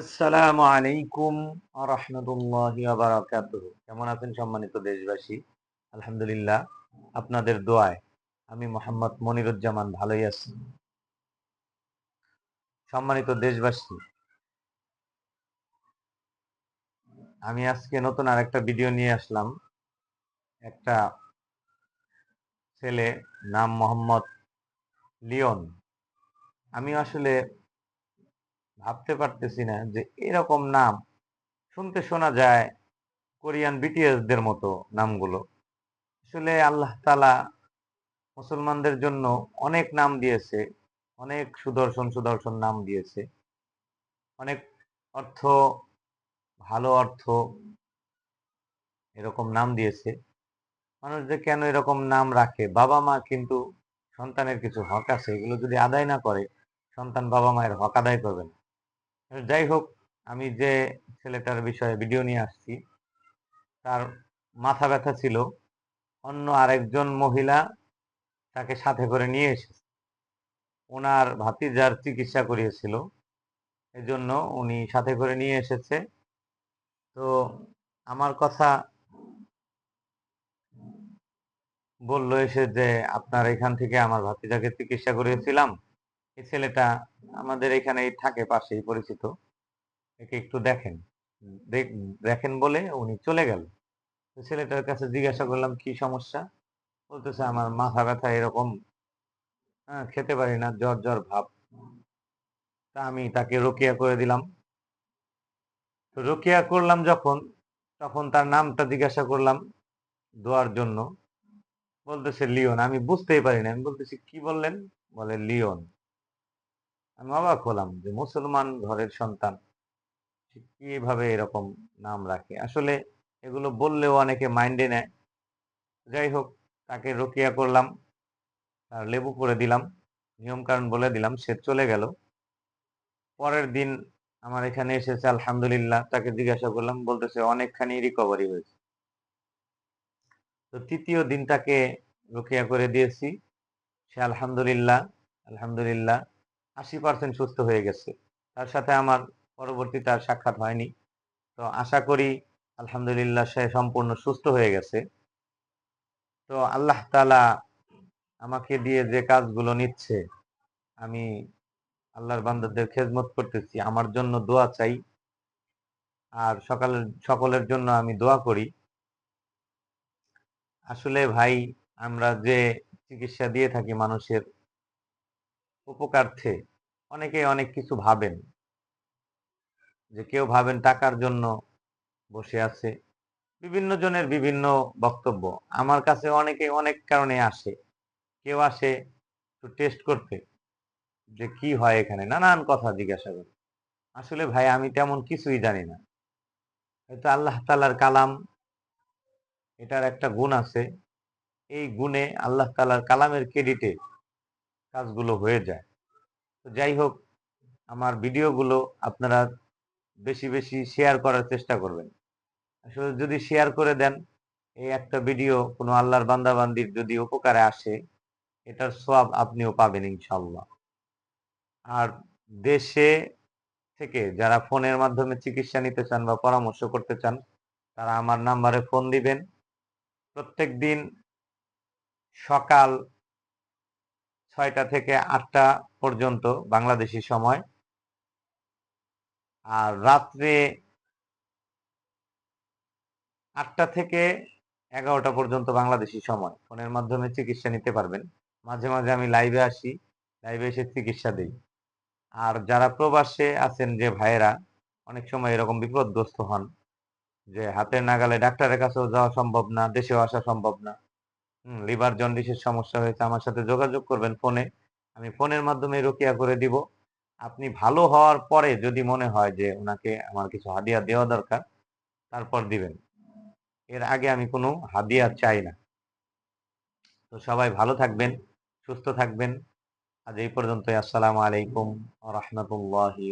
আসসালামু আলাইকুম কেমন আছেন সম্মানিত দেশবাসী? আলহামদুলিল্লাহ, আপনাদের দোয়ায় আমি মোহাম্মদ মনিরুজ্জামান ভালোই আছি। সম্মানিত দেশবাসী, আমি আজকে নতুন আর একটা ভিডিও নিয়ে আসলাম। একটা ছেলে, নাম মোহাম্মদ লিওন। আমি আসলে ভাবতে পারতেছি না যে এরকম নাম শুনতে শোনা যায় কোরিয়ান বিটিএসদের মতো নামগুলো। আসলে আল্লাহ তালা মুসলমানদের জন্য অনেক নাম দিয়েছে, অনেক সুদর্শন সুদর্শন নাম দিয়েছে। অনেক অর্থ, ভালো অর্থ এরকম নাম দিয়েছে। মানুষ যে কেন এরকম নাম রাখে? বাবা মা কিন্তু সন্তানের কিছু হক আছে, এগুলো যদি আদায় না করে, সন্তান বাবা মায়ের হক আদায় করবে না। যাই হোক, আমি যে ছেলেটার বিষয়ে ভিডিও নিয়ে আসছি, তার মাথা ব্যথা ছিল। অন্য আরেকজন মহিলা তাকে সাথে করে নিয়ে এসেছে ওনার ভাতিজার চিকিৎসা করিয়েছিল। এজন্য উনি সাথে করে নিয়ে এসেছে। তো আমার কথা বলল এসে যে, আপনার এখান থেকে আমার ভাতিজাকে চিকিৎসা করিয়েছিলাম। এই ছেলেটা আমাদের এখানেই থাকে পাশেই পরিচিত। একে একটু দেখেন। দেখেন বলে উনি চলে গেল। ছেলেটার কাছে জিজ্ঞাসা করলাম, কি সমস্যা? বলতেছে, আমার মাথা ব্যথা এরকম হ্যাঁ খেতে পারি না, জ্বর জ্বর ভাব। তা আমি তাকে রোকিয়া করে দিলাম। তো রোকিয়া করলাম যখন, তখন তার নামটা জিজ্ঞাসা করলাম দোয়ার জন্য। বলতেছে, লিওন। আমি বুঝতেই পারি না আমি বলতেছি, কি বললেন? বলে, লিওন। আমি অবাক হলাম যে মুসলমান ঘরের সন্তান কীভাবে এরকম নাম রাখে। আসলে এগুলো বললেও অনেকে মাইন্ডে নেয়। যাই হোক, তাকে রকিয়া করলাম, তার লেবু করে দিলাম নিয়ম কারণ বলে দিলাম, সে চলে গেল। পরের দিন আমার এখানে এসেছে, আলহামদুলিল্লাহ, তাকে জিজ্ঞাসা করলাম, বলতেছে অনেকখানি রিকভারি হয়েছে। তো তৃতীয় দিন তাকে রকিয়া করে দিয়েছি। সে আলহামদুলিল্লাহ আলহামদুলিল্লাহ আশি পার্সেন্ট সুস্থ হয়ে গেছে। তার সাথে আমার পরবর্তীতে আর সাক্ষাৎ হয়নি। তো আশা করি, আলহামদুলিল্লাহ সে সম্পূর্ণ সুস্থ হয়ে গেছে। তো আল্লাহ তালা আমাকে দিয়ে যে কাজগুলো নিচ্ছে, আমি আল্লাহর বান্দাদের খেজমত করতেছি। আমার জন্য দোয়া চাই। আর সকালের, সকলের জন্য আমি দোয়া করি। আসলে ভাই, আমরা যে চিকিৎসা দিয়ে থাকি মানুষের উপকার্থে অনেকে অনেক কিছু ভাবেন যে কেউ ভাবেন টাকার জন্য বসে আছে। বিভিন্ন জনের বিভিন্ন বক্তব্য। আমার কাছে অনেকে অনেক কারণে আসে। কেউ আসে একটু টেস্ট করতে যে কি হয় এখানে? নানান কথা জিজ্ঞাসা করে। আসলে ভাই, আমি তেমন কিছুই জানি না। হয়তো আল্লাহ তালার কালাম এটার একটা গুণ আছে। এই গুণে আল্লাহ তালার কালামের ক্রেডিটে কাজগুলো হয়ে যায়। তো যাই হোক, আমার ভিডিওগুলো আপনারা বেশি বেশি শেয়ার করার চেষ্টা করবেন। আসলে যদি শেয়ার করে দেন, এই একটা ভিডিও কোনো আল্লাহর বান্দাবান্দির যদি উপকারে আসে, এটার সব আপনিও পাবেন ইনশাল্লাহ আর দেশে থেকে যারা ফোনের মাধ্যমে চিকিৎসা নিতে চান বা পরামর্শ করতে চান, তারা আমার নাম্বারে ফোন দিবেন। প্রত্যেক দিন সকাল ছয়টা থেকে আটটা পর্যন্ত বাংলাদেশি সময়। আর রাত্রে আটটা থেকে এগারোটা পর্যন্ত বাংলাদেশি সময়। ফোনের মাধ্যমে চিকিৎসা নিতে পারবেন। মাঝে মাঝে আমি লাইভে আসি, লাইভে এসে চিকিৎসা দিই। আর যারা প্রবাসে আছেন যে ভাইয়েরা, অনেক সময় এরকম বিপদগ্রস্ত হন যে হাতের নাগালে ডাক্তারের কাছেও যাওয়া সম্ভব না, দেশেও আসা সম্ভব না। লিভার জন্ডিসের সমস্যা হয়েছে, আমার সাথে যোগাযোগ করবেন ফোনে। আমি ফোনের মাধ্যমে রোকিয়া করে দিব। আপনি ভালো হওয়ার পরে যদি মনে হয় যে ওনাকে আমার কিছু হাদিয়া দেওয়া দরকার, তারপর দিবেন। এর আগে আমি কোনো হাদিয়া চাই না। তো সবাই ভালো থাকবেন, সুস্থ থাকবেন। আজ এই পর্যন্তই। আসসালামু আলাইকুম রহমতুল্লাহি